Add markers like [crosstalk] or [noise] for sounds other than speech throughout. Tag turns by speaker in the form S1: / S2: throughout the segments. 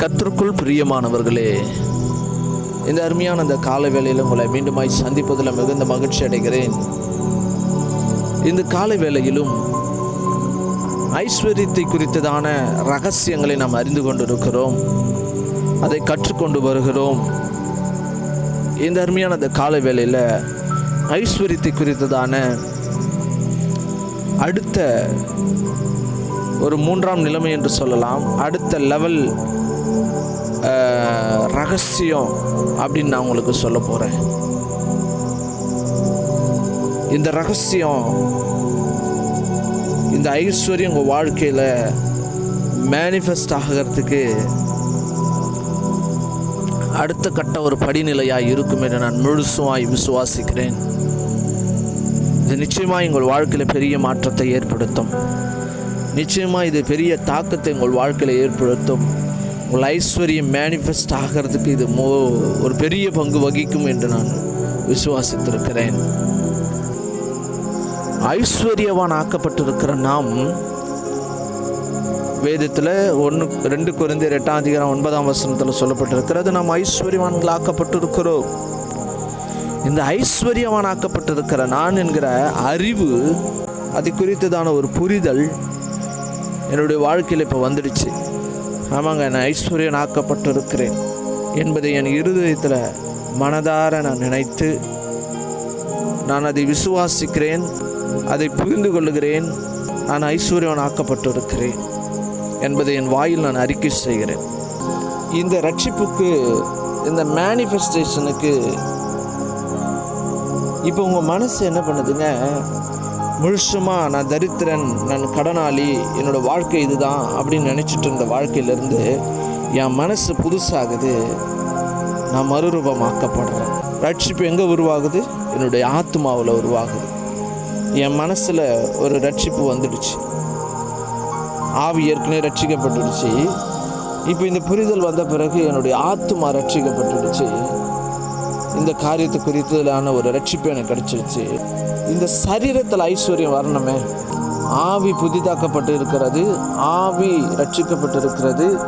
S1: கத்திற்குள் பிரியமானவர்களே இந்த அருமையான அந்த கால வேளையில் உங்களை மீண்டுமாய் சந்திப்பதில் மிகுந்த மகிழ்ச்சி அடைகிறேன். இந்த கால வேளையிலும் ஐஸ்வர்யத்தை குறித்ததான ரகசியங்களை நாம் அறிந்து கொண்டிருக்கிறோம். அதை கற்றுக்கொண்டு வருகிறோம். இந்த அருமையான அந்த கால வேளையில் ஐஸ்வர்யத்தை குறித்ததான அடுத்த ஒரு மூன்றாம் நிலைமை என்று சொல்லலாம். அடுத்த லெவல் ரகசியம் அப்படின்னு நான் உங்களுக்கு சொல்ல போகிறேன் இந்த ரகசியம் இந்த ஐஸ்வர்யம் உங்கள் வாழ்க்கையில் மேனிஃபெஸ்ட் ஆகிறதுக்கு அடுத்த கட்ட ஒரு படிநிலையாக இருக்கும் என்று நான் முழுசுமாய் விசுவாசிக்கிறேன். இது நிச்சயமாக எங்கள் வாழ்க்கையில் பெரிய மாற்றத்தை ஏற்படுத்தும். நிச்சயமாக இது பெரிய தாக்கத்தை உங்கள் வாழ்க்கையில் ஏற்படுத்தும். உங்கள் ஐஸ்வர்யம் மேனிஃபெஸ்ட் ஆகிறதுக்கு இது மோ ஒரு பெரிய பங்கு வகிக்கும் என்று நான் விசுவாசித்திருக்கிறேன். ஐஸ்வர்யவான் ஆக்கப்பட்டிருக்கிற நாம் வேதத்தில் ஒன்று ரெண்டு குறைந்த எட்டாம் அதிகாரம் ஒன்பதாம் வசனத்தில் சொல்லப்பட்டிருக்கிறது நாம் ஐஸ்வர்யவான்கள் ஆக்கப்பட்டிருக்கிறோம். இந்த ஐஸ்வர்யவான் ஆக்கப்பட்டிருக்கிற நான் என்கிற அறிவு அது குறித்ததான ஒரு புரிதல் என்னுடைய வாழ்க்கையில் இப்போ வந்துடுச்சு. ஆமாங்க நான் ஐஸ்வர்யன் ஆக்கப்பட்டிருக்கிறேன் என்பதை என் இருதயத்தில் மனதார நான் நினைத்து நான் அதை விசுவாசிக்கிறேன் அதை புரிந்து கொள்ளுகிறேன் நான் ஐஸ்வர்யவன் ஆக்கப்பட்டிருக்கிறேன் என்பதை என் வாயில் நான் அறிக்கை செய்கிறேன். இந்த ரட்சிப்புக்கு இந்த மேனிஃபெஸ்டேஷனுக்கு இப்போ உங்கள் மனசு என்ன பண்ணுதுங்க? முழுசுமாக நான் தரித்திரன் நான் கடனாளி என்னோடய வாழ்க்கை இதுதான் அப்படின்னு நினச்சிட்டு இருந்த வாழ்க்கையிலேருந்து என் மனசு புதுசாகுது. நான் மறுரூபமாக்கப்படுறேன். ரட்சிப்பு எங்கே உருவாகுது? என்னுடைய ஆத்மாவில் உருவாகுது. என் மனசில் ஒரு ரட்சிப்பு வந்துடுச்சு. ஆவி ஏற்கனவே ரட்சிக்கப்பட்டுடுச்சு. இப்போ இந்த புரிதல் வந்த பிறகு என்னுடைய ஆத்மா ரட்சிக்கப்பட்டுடுச்சு. இந்த காரியத்தை குறித்ததிலான ஒரு ரட்சிப்பு எனக்கு கிடச்சிருச்சு. இந்த சரீரத்தில் ஐஸ்வர்யம் வரணுமே. ஆவி புதிதாக்கப்பட்டு இருக்கிறது. ஆவி ரட்சிக்கப்பட்டு இருக்கிறது.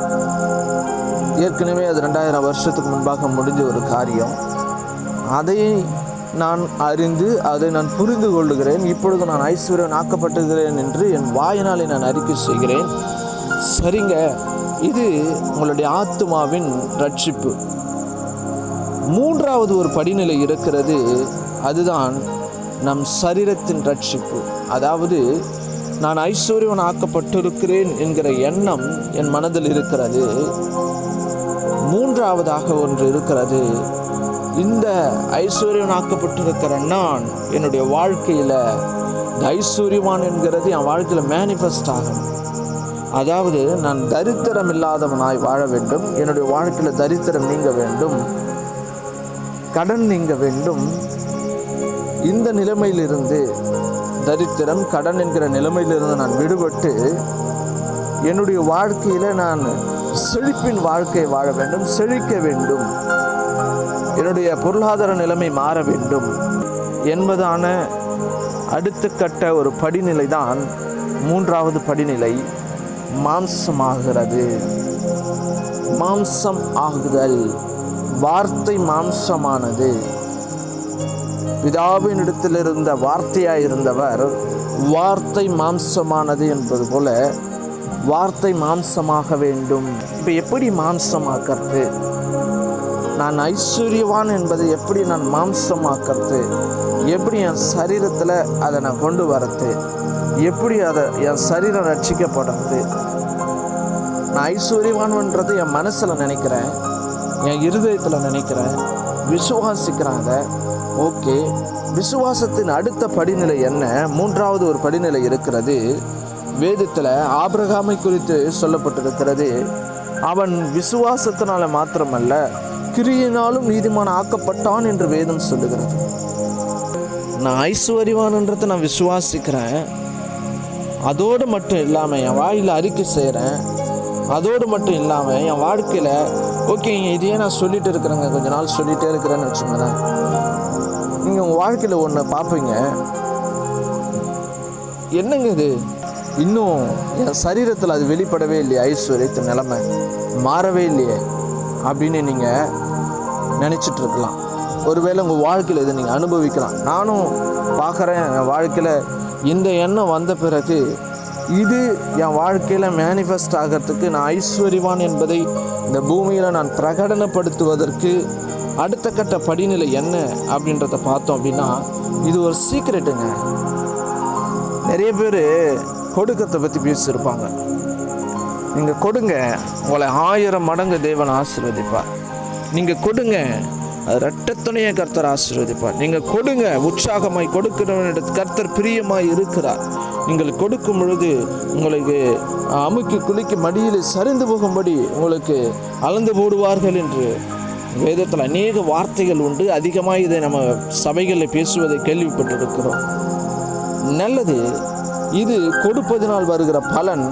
S1: ஏற்கனவே அது ரெண்டாயிரம் வருஷத்துக்கு முன்பாக முடிஞ்ச ஒரு காரியம். அதை நான் அறிந்து அதை நான் புரிந்து கொள்ளுகிறேன். இப்பொழுது நான் ஐஸ்வர்யம் ஆக்கப்பட்டுகிறேன் என்று என் வாயினாலே நான் அறிக்கை செய்கிறேன். சரிங்க. இது உங்களுடைய ஆத்மாவின் ரட்சிப்பு. மூன்றாவது ஒரு படிநிலை இருக்கிறது அதுதான் நம் சரீரத்தின் ரட்சிப்பு. அதாவது நான் ஐஸ்வர்யவன் ஆக்கப்பட்டிருக்கிறேன் என்கிற எண்ணம் என் மனதில் இருக்கிறது. மூன்றாவதாக ஒன்று இருக்கிறது இந்த ஐஸ்வர்யவன் ஆக்கப்பட்டிருக்கிற நான் என்னுடைய வாழ்க்கையில் இந்த ஐஸ்வர்யவான் என்கிறது என் வாழ்க்கையில் மேனிஃபெஸ்ட் ஆகும் அதாவது நான் தரித்திரம் இல்லாதவனாய் வாழ வேண்டும் என்னுடைய வாழ்க்கையில் தரித்திரம் நீங்க வேண்டும். கடன் நீங்க வேண்டும். இந்த நிலைமையிலிருந்து தரித்திரம் கடன் என்கிற நிலைமையிலிருந்து நான் விடுபட்டு என்னுடைய வாழ்க்கையில் நான் செழிப்பின் வாழ்க்கை வாழ வேண்டும் செழிக்க வேண்டும். என்னுடைய பொருளாதார நிலைமை மாற வேண்டும் என்பதான அடுத்த கட்ட ஒரு படிநிலை தான் மூன்றாவது படிநிலை மாம்சமாகிறது. மாம்சம் ஆகுதல். வார்த்தை மாம்சமானது. பிதாவின் இடத்தில் இருந்த இருந்தவர் வார்த்தை மாம்சமானது என்பது போல வார்த்தை மாம்சமாக வேண்டும். இப்போ எப்படி மாம்சமாக்கிறது? நான் ஐஸ்வர்யவான் என்பதை எப்படி நான் மாம்சமாக்கிறது? எப்படி என் சரீரத்தில் அதை நான் கொண்டு வரது எப்படி அதை என் சரீரம் ரட்சிக்கப்படுறது? நான் ஐஸ்வர்யவான்ன்றது என் மனசில் நினைக்கிறேன். என் இருதயத்தில் நினைக்கிறேன். விசுவாசிக்கிறாங்க. ஓகே. விசுவாசத்தின் அடுத்த படிநிலை என்ன? மூன்றாவது ஒரு படிநிலை இருக்கிறது. வேதத்தில் ஆபிரகாமை குறித்து சொல்லப்பட்டிருக்கிறது. அவன் விசுவாசத்தினால மாத்திரமல்ல கிரியினாலும் நீதிமான ஆக்கப்பட்டான் என்று வேதம் சொல்லுகிறது. நான் ஐஸ்வர்யவான்ன்றதை நான் விசுவாசிக்கிறேன். அதோடு மட்டும் இல்லாமல் என் வாயில் அறிக்கை செய்கிறேன் அதோடு மட்டும் இல்லாமல் என் வாழ்க்கையில் ஓகே இதையே நான் சொல்லிகிட்டு இருக்கிறேங்க. கொஞ்ச நாள் சொல்லிகிட்டே இருக்கிறேன்னு வச்சுக்கோங்களேன். நீங்கள் உங்கள் வாழ்க்கையில் ஒன்று பார்ப்பீங்க. என்னங்க இது? இன்னும் என் சரீரத்தில் அது வெளிப்படவே இல்லையே. ஐஸ்வர்யத்து நிலைமை. மாறவே இல்லையே. அப்படின்னு நீங்கள் நினச்சிட்டு இருக்கலாம். ஒருவேளை உங்கள் வாழ்க்கையில் இதை நீங்கள் அனுபவிக்கலாம். நானும் பார்க்குறேன் என் வாழ்க்கையில் இந்த எண்ணம் வந்த பிறகு இது என் வாழ்க்கையில் மேனிஃபெஸ்ட் ஆகிறதுக்கு நான் ஐஸ்வர்யவான் என்பதை இந்த பூமியில் நான் பிரகடனப்படுத்துவதற்கு அடுத்த கட்ட படிநிலை என்ன அப்படின்றத பார்த்தோம் அப்படின்னா இது ஒரு சீக்ரெட்டுங்க நிறைய பேர் கொடுக்கத்தை பற்றி பேசியிருப்பாங்க. நீங்கள் கொடுங்க உங்களை ஆயிரம் மடங்கு தேவன் ஆசீர்வதிப்பார். நீங்கள் கொடுங்க இரட்டத்துணைய கர்த்தர் ஆசீர்வதிப்பார். நீங்கள் கொடுங்க உற்சாகமாய் கொடுக்கிறவனிடத்து கர்த்தர் பிரியமாய் இருக்கிறார். நீங்கள் கொடுக்கும் பொழுது உங்களுக்கு அமுக்கி குளிக்கு மடியில் சரிந்து போகும்படி உங்களுக்கு அளந்து போடுவார்கள் என்று வேதத்தில் அநேக வார்த்தைகள் உண்டு. அதிகமாக இதை நம்ம சபைகளில் பேசுவதை கேள்விப்பட்டிருக்கிறோம். நல்லது இது கொடுப்பதினால் வருகிற பலன்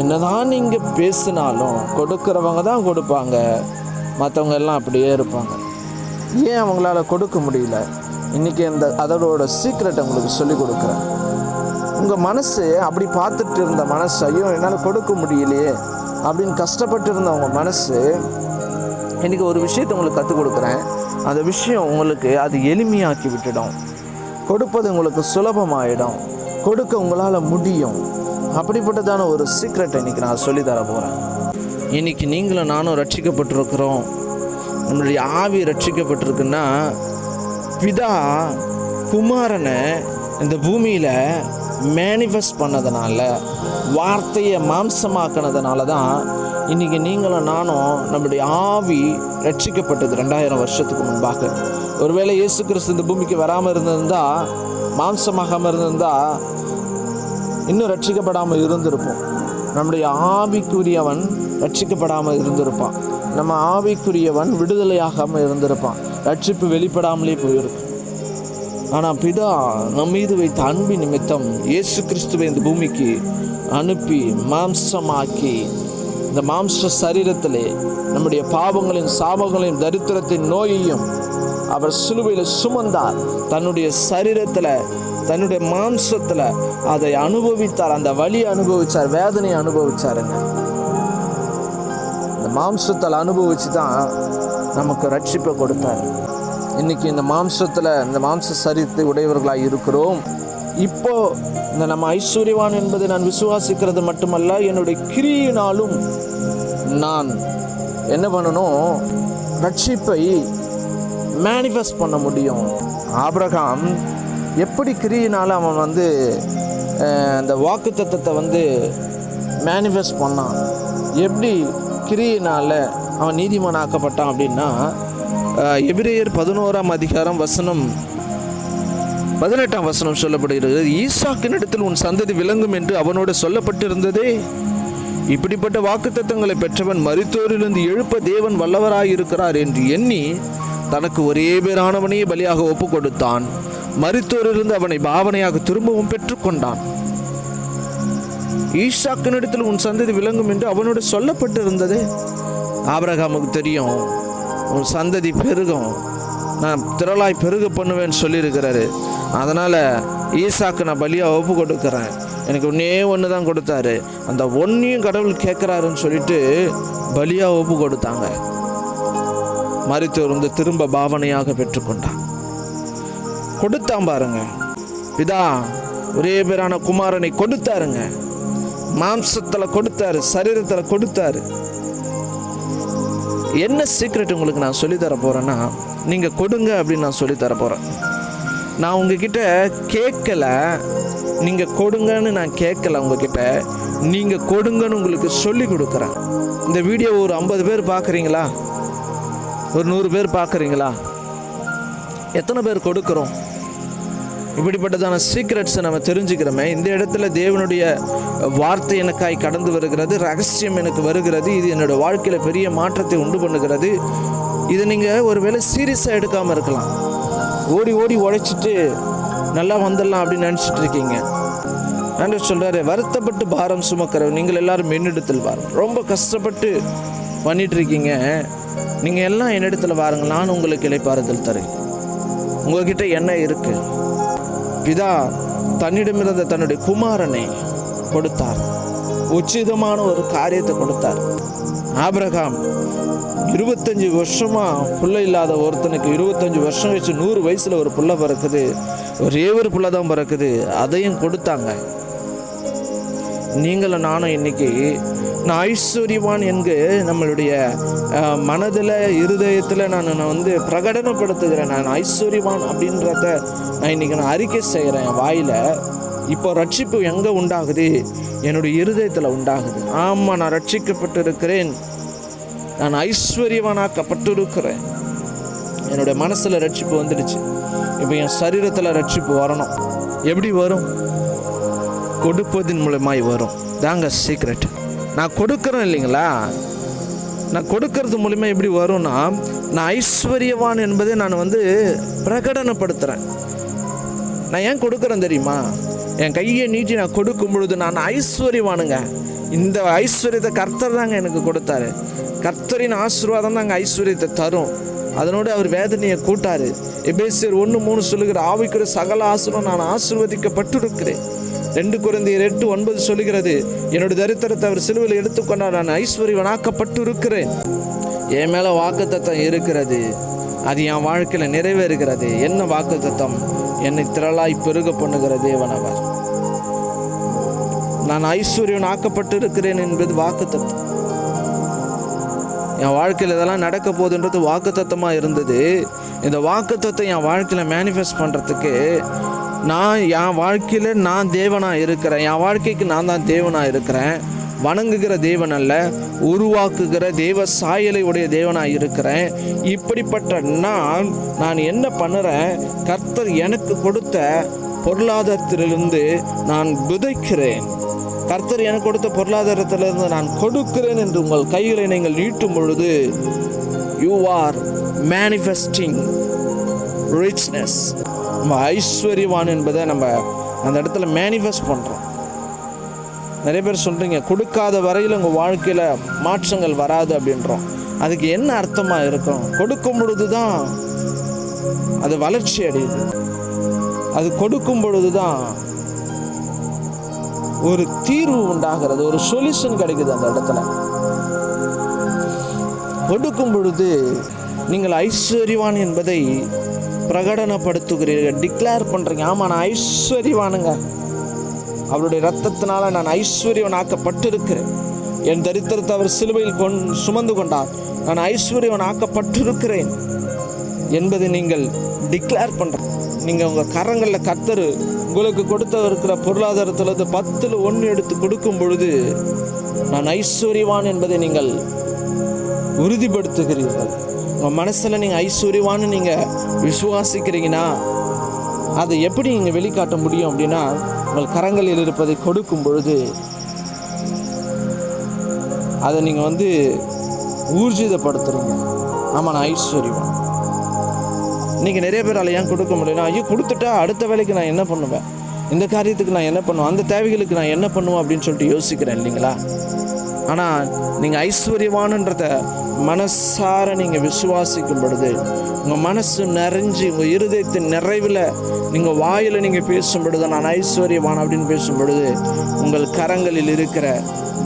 S1: என்னதான் நீங்கள் பேசினாலும் கொடுக்கிறவங்க தான் கொடுப்பாங்க. மற்றவங்க எல்லாம் அப்படியே இருப்பாங்க. ஏன் அவங்களால கொடுக்க முடியல? இன்றைக்கி அந்த அதோட சீக்ரெட் உங்களுக்கு சொல்லிக் கொடுக்குறேன். உங்கள் மனசு அப்படி பார்த்துட்டு இருந்த மனசு ஐயோ என்னால் கொடுக்க முடியலையே அப்படின்னு கஷ்டப்பட்டு இருந்த உங்கள் மனசு இன்றைக்கி ஒரு விஷயத்தை உங்களுக்கு கற்றுக் கொடுக்குறேன். அந்த விஷயம் உங்களுக்கு அது எளிமையாக்கி விட்டுடும். கொடுப்பது உங்களுக்கு சுலபமாயிடும். கொடுக்க உங்களால் முடியும். அப்படிப்பட்டதான ஒரு சீக்ரெட் இன்றைக்கி நான் சொல்லித்தர தர போகிறேன் இன்றைக்கி நீங்களும் நானும் ரட்சிக்கப்பட்டிருக்கிறோம். நம்மளுடைய ஆவி ரட்சிக்கப்பட்டிருக்குன்னா பிதா குமாரனை இந்த பூமியில் மேனிஃபெஸ்ட் பண்ணதுனால வார்த்தையை மாம்சமாக்கினதுனால தான் இன்றைக்கி நீங்களும் நானும் நம்முடைய ஆவி ரட்சிக்கப்பட்டது ரெண்டாயிரம் வருஷத்துக்கு முன்பாக. ஒருவேளை இயேசு கிறிஸ்து இந்த பூமிக்கு வராமல் இருந்திருந்தா மாம்சமாகாமல் இருந்திருந்தா இன்னும் ரட்சிக்கப்படாமல் இருந்திருப்போம். நம்முடைய ஆவிக்குரியவன் ரட்சிக்கப்படாமல் இருந்திருப்பான். நம்ம ஆவிக்குரியவன் விடுதலையாகாமல் இருந்திருப்பான். ரட்சிப்பு வெளிப்படாமலே போயிருக்கும் ஆனால் பிதா நம் மீது வைத்த அன்பு நிமித்தம் இயேசு கிறிஸ்துவை இந்த பூமிக்கு அனுப்பி மாம்சமாக்கி இந்த மாம்ச சரீரத்திலே நம்முடைய பாவங்களையும் சாபங்களையும் தரித்திரத்தின் நோயையும் அவர் சிலுவையில் சுமந்தார். தன்னுடைய சரீரத்தில் தன்னுடைய மாம்சத்தில் அதை அனுபவித்தார். அந்த வழி அனுபவித்தார் வேதனையை அனுபவித்தாருங்க மாம்சத்தில் அனுபவித்து தான் நமக்கு ரட்சிப்பை கொடுத்தார். இன்றைக்கி இந்த மாம்சத்தில் இந்த மாம்ச சரித்து உடையவர்களாக இருக்கிறோம். இப்போ இந்த நம்ம ஐஸ்வர்யவான் என்பதை நான் விசுவாசிக்கிறது மட்டுமல்ல என்னுடைய கிரியினாலும் நான் என்ன பண்ணணும்? ரட்சிப்பை மேனிஃபெஸ்ட் பண்ண முடியும். ஆபிரகாம் எப்படி கிரியினால் அவன் வந்து அந்த வாக்கு தத்துவத்தை வந்து மேனிஃபெஸ்ட் பண்ணான்? எப்படி கிரியினால் அவன் நீதிமானாக்கப்பட்டான் அப்படின்னா எபிரேயர் பதினோராம் அதிகாரம் வசனம் பதினெட்டாம் வசனம் சொல்லப்படுகிறது ஈசாக்கினிடத்தில் உன் சந்ததி விளங்கும் என்று அவனோடு சொல்லப்பட்டிருந்ததே. இப்படிப்பட்ட வாக்குத்தத்தங்களை பெற்றவன் மருத்துவரிலிருந்து எழுப்ப தேவன் வல்லவராயிருக்கிறார் என்று எண்ணி தனக்கு ஒரே பேரானவனையே பலியாக ஒப்பு கொடுத்தான் மருத்துவரிலிருந்து அவனை பாவனையாக திரும்பவும் பெற்றுக்கொண்டான். ஈஷாக்கினிடத்தில் உன் சந்ததி விளங்கும் என்று அவனோடு சொல்லப்பட்டிருந்தது. ஆபரகாமுக்கு தெரியும் உன் சந்ததி பெருகும். நான் திரளாய் பெருக பண்ணுவேன்னு சொல்லியிருக்கிறாரு. அதனால் ஈசாக்கு நான் பலியாக ஒப்பு கொடுக்குறேன். எனக்கு ஒன்றே ஒன்று தான் கொடுத்தாரு. அந்த ஒன்றையும் கடவுள் கேட்குறாருன்னு சொல்லிட்டு பலியாக ஒப்பு கொடுத்தாங்க. மருத்துவர் வந்து திரும்ப பாவனையாக பெற்றுக்கொண்டான். கொடுத்தான் பாருங்க. பிதா ஒரே பேரான குமாரனை கொடுத்தாருங்க. மாம்சத்தில் கொடுத்தாரு சரீரத்தில் கொடுத்தாரு. என்ன சீக்ரெட் உங்களுக்கு நான் சொல்லித் தர போகிறேன்னா நீங்கள் கொடுங்க அப்படின்னு நான் சொல்லித்தர போகிறேன் நான் உங்ககிட்ட கேட்கல. நீங்கள் கொடுங்கன்னு நான் கேட்கல உங்ககிட்ட. நீங்கள் கொடுங்கன்னு உங்களுக்கு சொல்லி கொடுக்குறேன். இந்த வீடியோ ஒரு ஐம்பது பேர் பார்க்குறீங்களா? ஒரு நூறு பேர் பார்க்குறீங்களா? எத்தனை பேர் கொடுக்குறோம்? இப்படிப்பட்டதான சீக்ரெட்ஸை நம்ம தெரிஞ்சுக்கிறோமே இந்த இடத்துல தேவனுடைய வார்த்தை எனக்காய் கடந்து வருகிறது ரகசியம் எனக்கு வருகிறது இது என்னோட வாழ்க்கையில் பெரிய மாற்றத்தை உண்டு பண்ணுகிறது. இதை நீங்கள் ஒருவேளை சீரியஸாக எடுக்காமல் இருக்கலாம். ஓடி ஓடி உழைச்சிட்டு நல்லா வந்துடலாம் அப்படின்னு நினச்சிட்டு இருக்கீங்க. ஆண்டவர் சொல்கிறாரு வருத்தப்பட்டு பாரம் சுமக்கிற நீங்கள் எல்லாரும் என்னிடத்தில் பாருங்க ரொம்ப கஷ்டப்பட்டு பண்ணிகிட்ருக்கீங்க நீங்கள் எல்லாம் என்னிடத்தில் பாருங்க நான் உங்களுக்கு இலைப்பாறுதல் தரேன். உங்கள்கிட்ட என்ன இருக்குது பிதா தன்னிடமிருந்த தன்னுடைய குமாரனை கொடுத்தார். உச்சிதமான ஒரு காரியத்தை கொடுத்தார். ஆபிரகாம் இருபத்தஞ்சி வருஷமா பிள்ளை இல்லாத ஒருத்தனுக்கு இருபத்தஞ்சி வருஷம் கழிச்சு நூறு வயசுல ஒரு புள்ள பிறக்குது. ஒரே ஒரு புள்ள தான் பிறக்குது. அதையும் கொடுத்தாங்க. நீங்களும் நானும் இன்னைக்கு நான் ஐஸ்வர்யவான் என்கு நம்மளுடைய மனதில் இருதயத்தில் நான் நான் வந்து பிரகடனப்படுத்துகிறேன். நான் ஐஸ்வர்யவான் அப்படின்றத நான் இன்னைக்கு நான் அறிக்கை செய்கிறேன் என் வாயில். இப்போ ரட்சிப்பு எங்கே உண்டாகுது? என்னுடைய இருதயத்தில் உண்டாகுது. ஆமாம் நான் ரட்சிக்கப்பட்டு இருக்கிறேன் நான் ஐஸ்வர்யவனாக்கப்பட்டிருக்கிறேன். என்னுடைய மனசில் ரட்சிப்பு வந்துடுச்சு. இப்போ என் சரீரத்தில் ரட்சிப்பு வரணும். எப்படி வரும்? கொடுப்பதின் மூலமாய் வரும். தாங்க சீக்ரெட் நான் கொடுக்குறேன் இல்லைங்களா? நான் கொடுக்கறது மூலிமா எப்படி வரும்னா நான் ஐஸ்வர்யவான் என்பதை நான் வந்து பிரகடனப்படுத்துகிறேன் நான் ஏன் கொடுக்குறேன் தெரியுமா? என் கையை நீட்டி நான் கொடுக்கும் பொழுது நான் ஐஸ்வர்யவானுங்க. இந்த ஐஸ்வர்யத்தை கர்த்தர் தாங்க எனக்கு கொடுத்தாரு. கர்த்தரின் ஆசீர்வாதம் தாங்க ஐஸ்வர்யத்தை தரும். அதனோடு அவர் வேதனையை கூட்டாரு. எபேசியர் ஒன்று மூணு சொல்லுகிற ஆவிக்கிற சகல ஆசிரம் நான் ஆசிர்வதிக்கப்பட்டிருக்கிறேன். ரெண்டு குழந்தையர் எட்டு ஒன்பது சொல்லுகிறது என்னோட தரித்திரத்தை அவர் சிலுவையில் எடுத்துக்கொண்டார் நான் ஐஸ்வர்யவனாக்கப்பட்டு இருக்கிறேன் என் மேலே வாக்குத்தத்தம் இருக்கிறது. அது என் வாழ்க்கையில் நிறைவேறுகிறது. என்ன வாக்குத்தத்தம்? என்னை திரளாய் பெருக பண்ணுகிற தேவன் அவர். நான் ஐஸ்வர்யன் ஆக்கப்பட்டு இருக்கிறேன் என்பது வாக்குத்தத்தம். என் வாழ்க்கையில் இதெல்லாம் நடக்க போகுதுன்றது வாக்குத்தத்தமாக இருந்தது. இந்த வாக்குத்தத்தை என் வாழ்க்கையில் மேனிஃபெஸ்ட் பண்ணுறதுக்கு நான் என் வாழ்க்கையில் நான் தேவனாக இருக்கிறேன். என் வாழ்க்கைக்கு நான் தான் தேவனாக இருக்கிறேன். வணங்குகிற தேவன் அல்ல உருவாக்குகிற தேவ சாயலை உடைய தேவனாக இருக்கிறேன். இப்படிப்பட்ட நான் நான் என்ன பண்ணுறேன்? கர்த்தர் எனக்கு கொடுத்த பொருளாதாரத்திலிருந்து நான் விதைக்கிறேன். கர்த்தர் எனக்கு கொடுத்த பொருளாதாரத்திலிருந்து நான் கொடுக்கிறேன் என்று உங்கள் கைகளை நீங்கள் நீட்டும் பொழுது யூ ஆர் மேனிஃபெஸ்டிங் ரிச்னஸ் நம்ம ஐஸ்வர்யவான் என்பதை நம்ம அந்த இடத்துல மேனிஃபெஸ்ட் பண்ணுறோம் நிறைய பேர் சொல்கிறீங்க கொடுக்காத வரையில் உங்கள் வாழ்க்கையில் மாற்றங்கள் வராது அப்படின்றோம். அதுக்கு என்ன அர்த்தமாக இருக்கும்? கொடுக்கும் பொழுது தான் அது வளர்ச்சி அடையுது. அது கொடுக்கும் பொழுது தான் ஒரு தீர்வு உண்டாகிறது ஒரு சொல்யூஷன் கிடைக்குது அந்த இடத்துல. கொடுக்கும் பொழுது நீங்கள் ஐஸ்வர்யவான் என்பதை பிரகடனப்படுத்துகிறீர்கள். டிக்ளேர் பண்ணுறீங்க ஆமாம் நான் ஐஸ்வர்யவானுங்க. அவருடைய ரத்தத்தினால நான் ஐஸ்வர்யவன் ஆக்கப்பட்டிருக்கிறேன் என் தரித்திரத்தை அவர் சிலுவையில் கொண் சுமந்து கொண்டார். நான் ஐஸ்வர்யவன் ஆக்கப்பட்டிருக்கிறேன் என்பதை நீங்கள் டிக்ளேர் பண்ணுற நீங்கள் உங்கள் கரங்களில் கத்தரு உங்களுக்கு கொடுத்த இருக்கிற பொருளாதாரத்திலிருந்து பத்தில் ஒன்று எடுத்து கொடுக்கும் பொழுது நான் ஐஸ்வர்யவான் என்பதை நீங்கள் உறுதிப்படுத்துகிறீர்கள். உங்கள் மனசில் நீங்கள் ஐஸ்வர்யவான்னு நீங்கள் விசுவாசிக்கிறீங்கன்னா அதை எப்படி நீங்கள் வெளிக்காட்ட முடியும் அப்படின்னா உங்கள் கரங்களில் இருப்பதை கொடுக்கும் பொழுது அதை நீங்கள் வந்து ஊர்ஜிதப்படுத்துறீங்க. ஆமாம் நான் ஐஸ்வர்யம் நீங்கள் நிறைய பேரால் ஏன் கொடுக்க முடியல ஐயோ கொடுத்துட்டா அடுத்த வேலைக்கு நான் என்ன பண்ணுவேன்? இந்த காரியத்துக்கு நான் என்ன பண்ணுவேன்? அந்த தேவைகளுக்கு நான் என்ன பண்ணுவேன் அப்படின்னு சொல்லிட்டு யோசிக்கிறேன் இல்லைங்களா? ஆனால் நீங்கள் ஐஸ்வர்யவானுன்றத மனசார நீங்கள் விசுவாசிக்கும் பொழுது உங்கள் மனசு நிறைஞ்சு உங்கள் இருதயத்தின் நிறைவில் நீங்கள் வாயில் நீங்கள் பேசும் பொழுது நான் ஐஸ்வர்யவான் அப்படின்னு பேசும் பொழுது உங்கள் கரங்களில் இருக்கிற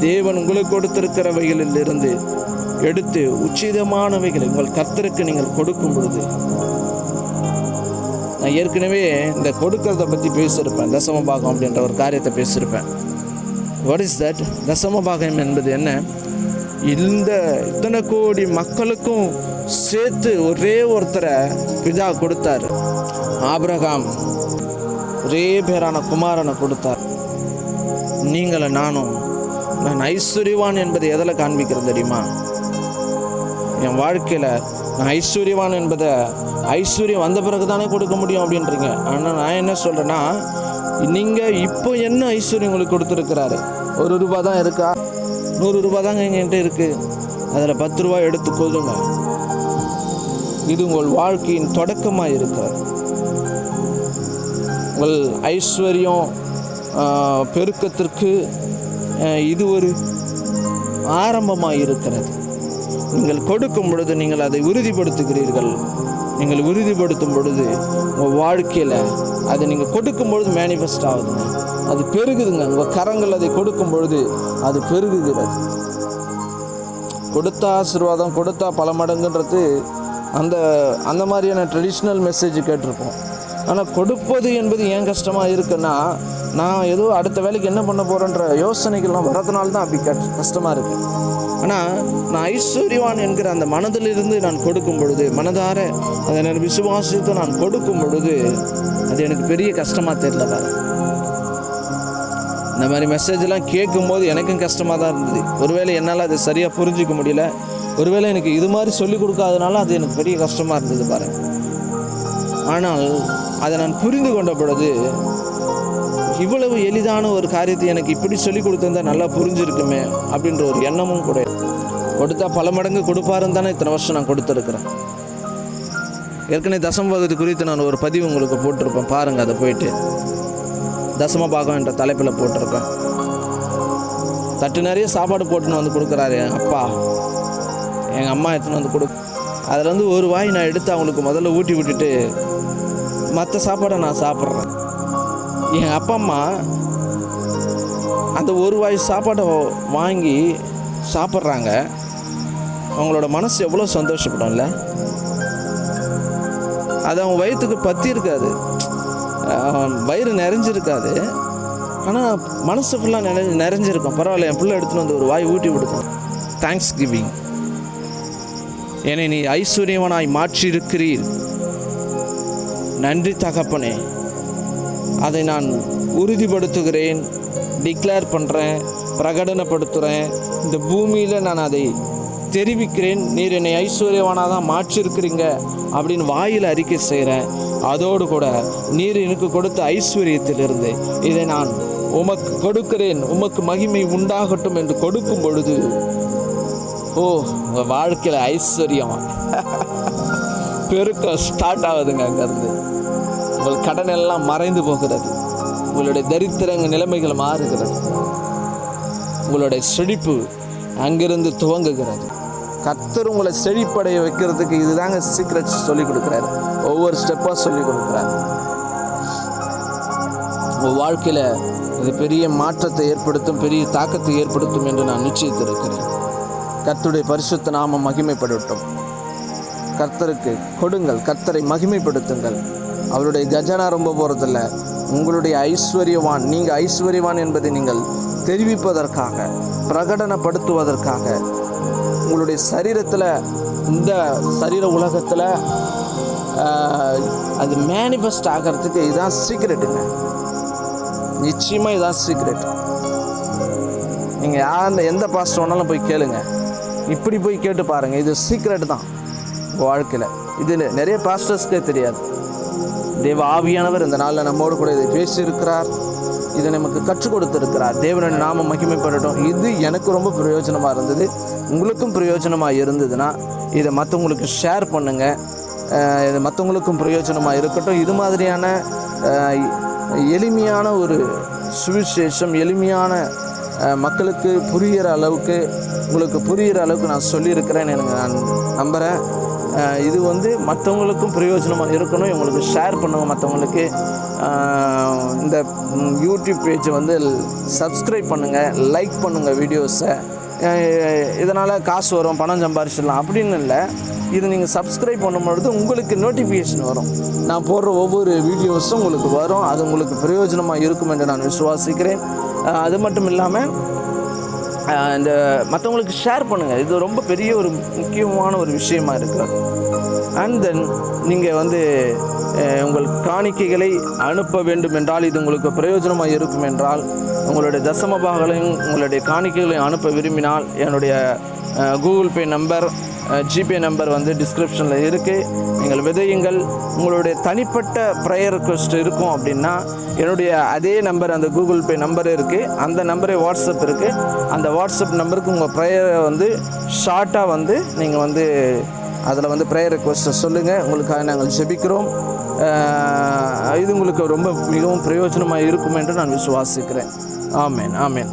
S1: தேவன் உங்களுக்கு கொடுத்திருக்கிறவைகளில் இருந்து எடுத்து உச்சிதமானவைகளை உங்கள் கர்த்தருக்கு நீங்கள் கொடுக்கும் பொழுது நான் ஏற்கனவே இந்த கொடுக்கறத பற்றி பேசியிருப்பேன். தசம பாகம் அப்படின்ற ஒரு காரியத்தை பேசியிருப்பேன். வாட் இஸ் தட் தசம பாகம் என்பது என்ன? இந்த இத்தனை கோடி மக்களுக்கும் சேர்த்து ஒரே ஒருத்தரை பிதா கொடுத்தார். ஆபிரகாம். ஒரே பேரான குமாரனை கொடுத்தார். நீங்களை நானும். நான் ஐஸ்வர்யவான் என்பதை எதில் காண்பிக்கிறது தெரியுமா? என் வாழ்க்கையில் நான் ஐஸ்வர்யவான் என்பதை ஐஸ்வர்யம் வந்த பிறகு தானே கொடுக்க முடியும் அப்படின்றீங்க. ஆனால் நான் என்ன சொல்கிறேன்னா நீங்கள் இப்போ என்ன ஐஸ்வர்யம் உங்களுக்கு கொடுத்துருக்கிறாரு? ஒரு ரூபா தான் இருக்கா? நூறு ரூபா தாங்க எங்கள்கிட்ட இருக்குது அதில் பத்து ரூபா எடுத்து கொள்ளுங்க இது உங்கள் வாழ்க்கையின் தொடக்கமாக இருக்கிறது உங்கள் ஐஸ்வர்யம் பெருக்கத்திற்கு இது ஒரு ஆரம்பமாக இருக்கிறது நீங்கள் கொடுக்கும் பொழுது நீங்கள் அதை உறுதிப்படுத்துகிறீர்கள். நீங்கள் உறுதிப்படுத்தும் பொழுது உங்கள் வாழ்க்கையில் அதை நீங்கள் கொடுக்கும் பொழுது மேனிஃபெஸ்ட் ஆகுதுங்க. அது பெருகுதுங்க. உங்கள் கரங்கள் அதை கொடுக்கும் பொழுது அது பெருகுகிறது கொடுத்தா ஆசீர்வாதம் கொடுத்தா பல மடங்குன்றது அந்த அந்த மாதிரியான ட்ரெடிஷ்னல் மெசேஜ் கேட்டிருப்போம். ஆனால் கொடுப்பது என்பது ஏன் கஷ்டமாக இருக்குன்னா நான் ஏதோ அடுத்த வேலைக்கு என்ன பண்ண போகிறேன்ற யோசனைகள்லாம் வரதுனால தான் அப்படி கஷ் கஷ்டமாக இருக்குது ஆனால் நான் ஐஸ்வர்யவான் என்கிற அந்த மனதிலிருந்து நான் கொடுக்கும் பொழுது மனதார அதை நான் விசுவாசித்து நான் கொடுக்கும் பொழுது அது எனக்கு பெரிய கஷ்டமாக தெரியல வேறு. இந்த மாதிரி மெசேஜ்லாம் கேட்கும்போது எனக்கும் கஷ்டமாக தான் இருந்தது. ஒருவேளை என்னால் அதை சரியாக புரிஞ்சிக்க முடியல. ஒருவேளை எனக்கு இது மாதிரி சொல்லிக் கொடுக்காதனால அது எனக்கு பெரிய கஷ்டமாக இருந்தது பாரு ஆனால் அதை நான் புரிந்து கொண்ட பொழுது இவ்வளவு எளிதான ஒரு காரியத்தை எனக்கு இப்படி சொல்லி கொடுத்திருந்தா நல்லா புரிஞ்சிருக்குமே அப்படின்ற ஒரு எண்ணமும் கூட கொடுத்தா பல மடங்கு கொடுப்பாருன்னு தானே இத்தனை வருஷம் நான் கொடுத்துருக்குறேன். ஏற்கனவே தசம குறித்து நான் ஒரு பதிவு உங்களுக்கு போட்டிருப்பேன். பாருங்கள் அதை போயிட்டு. தசம பாகம் என்ற தலைப்பில் போட்டிருக்கேன். தட்டு நிறைய சாப்பாடு போட்டுன்னு வந்து கொடுக்குறாரு என் அப்பா. எங்கள் அம்மா எடுத்துன்னு வந்து கொடு அதில் வந்து ஒரு வாய் நான் எடுத்து அவங்களுக்கு முதல்ல ஊட்டி விட்டுட்டு மற்ற சாப்பாடை நான் சாப்பிட்றேன். என் அப்பா அம்மா அந்த ஒரு வாய் சாப்பாடை வாங்கி சாப்பிட்றாங்க. அவங்களோட மனசு எவ்வளோ சந்தோஷப்படும்ல அது அவங்க வயிற்றுக்கு பற்றி இருக்காது. வயிறு நிறைஞ்சிருக்காது. ஆனால் மனசு ஃபுல்லாக நிறை நிறைஞ்சிருக்கும். பரவாயில்ல என் பிள்ளை எடுத்துன்னு வந்து ஒரு வாய் ஊட்டி கொடுக்கும் தேங்க்ஸ் கிவிங் என்னை நீ ஐஸ்வர்யவனாய் மாற்றி இருக்கிறீர் நன்றி தகப்பனே. அதை நான் உறுதிப்படுத்துகிறேன். டிக்ளேர் பண்ணுறேன் பிரகடனப்படுத்துகிறேன் இந்த பூமியில் நான் அதை தெரிவிக்கிறேன். நீர் என்னை ஐஸ்வர்யவானாக தான் மாற்றிருக்கிறீங்க அப்படின்னு வாயில் அறிக்கை செய்கிறேன் அதோடு கூட நீர் எனக்கு கொடுத்த ஐஸ்வர்யத்திலிருந்து இதை நான் உமக்கு கொடுக்கிறேன். உமக்கு மகிமை உண்டாகட்டும் என்று கொடுக்கும் பொழுது ஓ உங்கள் வாழ்க்கையில் ஐஸ்வர்யம். [laughs] பெருக்கம் ஸ்டார்ட் ஆகுதுங்க அங்கேருந்து. உங்கள் கடன் எல்லாம் மறைந்து போகிறது. உங்களுடைய தரித்திரங்க நிலைமைகள் மாறுகிறது. உங்களுடைய செழிப்பு அங்கிருந்து துவங்குகிறது. கர்த்தர் உங்களை செழிப்படைய வைக்கிறதுக்கு இதுதாங்க சீக்ரெட்ஸ் சொல்லி கொடுக்குறாரு. ஒவ்வொரு ஸ்டெப்பாக சொல்லி கொடுக்குறாரு. உங்கள் வாழ்க்கையில் இது பெரிய மாற்றத்தை ஏற்படுத்தும் பெரிய தாக்கத்தை ஏற்படுத்தும் என்று நான் நிச்சயித்திருக்கிறேன். கர்த்தருடைய பரிசுத்த நாமம் மகிமைப்படட்டும். கர்த்தருக்கு கொடுங்கள் கர்த்தரை மகிமைப்படுத்துங்கள். அவருடைய கஜனா ரொம்ப போகிறதில்ல உங்களுடைய ஐஸ்வர்யவான் நீங்கள் ஐஸ்வர்யவான் என்பதை நீங்கள் தெரிவிப்பதற்காக பிரகடனப்படுத்துவதற்காக உங்களுடைய சரீரத்தில் இந்த சரீர உலகத்தில் அது மேனிஃபெஸ்ட் ஆகிறதுக்கு இதுதான் சீக்ரெட்டுங்க நிச்சயமாக இதுதான் சீக்ரெட் நீங்கள் யார் எந்த பாஸ்டர் வேணாலும் போய் கேளுங்க. இப்படி போய் கேட்டு பாருங்கள் இது சீக்ரெட் தான். உங்கள் வாழ்க்கையில். இது நிறைய பாஸ்டர்ஸ்க்கே தெரியாது. தேவ ஆவியானவர் இந்த நாளில் நம்மோடு கூட இதை பேசியிருக்கிறார். இதை நமக்கு கற்றுக் கொடுத்துருக்கிறார். தேவனின் நாம மகிமைப்படட்டும். இது எனக்கு ரொம்ப பிரயோஜனமாக இருந்தது. உங்களுக்கும் பிரயோஜனமாக இருந்ததுன்னா இதை மற்றவங்களுக்கு ஷேர் பண்ணுங்கள் இது மற்றவங்களுக்கும் பிரயோஜனமாக இருக்கட்டும். இது மாதிரியான எளிமையான ஒரு சுவிசேஷம் எளிமையான மக்களுக்கு புரிகிற அளவுக்கு உங்களுக்கு புரிகிற அளவுக்கு நான் சொல்லியிருக்கிறேன்னு எனக்கு நான் நம்புகிறேன் இது வந்து மற்றவங்களுக்கும் பிரயோஜனமாக இருக்கணும். இவங்களுக்கு ஷேர் பண்ணுங்கள் மற்றவங்களுக்கு இந்த யூடியூப் பேஜை வந்து சப்ஸ்கிரைப் பண்ணுங்கள் லைக் பண்ணுங்கள் வீடியோஸை இதனால் காசு வரும் பணம் சம்பாரிச்சிடலாம். அப்படின்னு இல்லை. இது நீங்கள் சப்ஸ்கிரைப் பண்ணும்பொழுது உங்களுக்கு நோட்டிஃபிகேஷன் வரும். நான் போடுற ஒவ்வொரு வீடியோஸும் உங்களுக்கு வரும். அது உங்களுக்கு பிரயோஜனமாக இருக்கும் என்று நான் விசுவாசிக்கிறேன். அது மட்டும் இல்லாமல் இந்த uh, மற்றவங்களுக்கு ஷேர் பண்ணுங்கள் இது ரொம்ப பெரிய ஒரு முக்கியமான ஒரு விஷயமா இருக்கிறது அண்ட் தென் நீங்கள் வந்து உங்கள் காணிக்கைகளை அனுப்ப வேண்டும் என்றால் இது உங்களுக்கு பிரயோஜனமாக இருக்கும் என்றால் உங்களுடைய தசமபாகங்களையும் உங்களுடைய காணிக்கைகளையும் அனுப்ப விரும்பினால் என்னுடைய Google Pay number GPay number வந்து டிஸ்கிரிப்ஷனில் இருக்குது நீங்கள் விதையுங்கள். உங்களுடைய தனிப்பட்ட ப்ரேயர் ரெக்வஸ்ட் இருக்கும் அப்படின்னா என்னுடைய அதே நம்பர் அந்த கூகுள் பே நம்பர் இருக்குது அந்த நம்பரே வாட்ஸ்அப் இருக்குது அந்த வாட்ஸ்அப் நம்பருக்கு உங்கள் ப்ரேயரை வந்து ஷார்ட்டாக வந்து நீங்கள் வந்து அதில் வந்து ப்ரேயர் ரெக்வஸ்ட்டை சொல்லுங்கள் உங்களுக்காக நாங்கள் ஜெபிக்கிறோம். இது உங்களுக்கு ரொம்ப மிகவும் பிரயோஜனமாக இருக்கும் என்று நான் விசுவாசிக்கிறேன். ஆமேன் ஆமேன்.